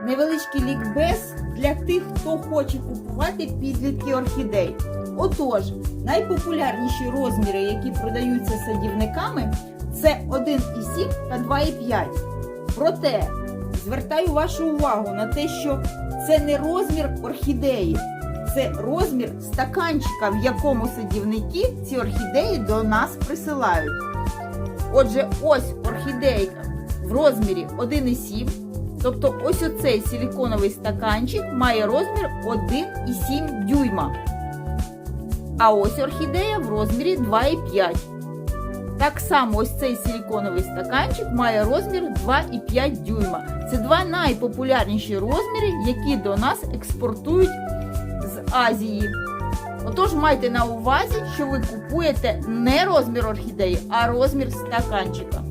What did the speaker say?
невеличкий лікбез для тих, хто хоче купувати підлітки орхідей. Отож, найпопулярніші розміри, які продаються садівниками, це 1,7 та 2,5. Проте звертаю вашу увагу на те, що це не розмір орхідеї, це розмір стаканчика, в якому садівники ці орхідеї до нас присилають. Отже, ось орхідейка в розмірі 1,7. Тобто ось оцей силіконовий стаканчик має розмір 1,7 дюйма. А ось орхідея в розмірі 2,5. Так само ось цей силіконовий стаканчик має розмір 2,5 дюйма. Це два найпопулярніші розміри, які до нас експортують з Азії. Отож, майте на увазі, що ви купуєте не розмір орхідеї, а розмір стаканчика.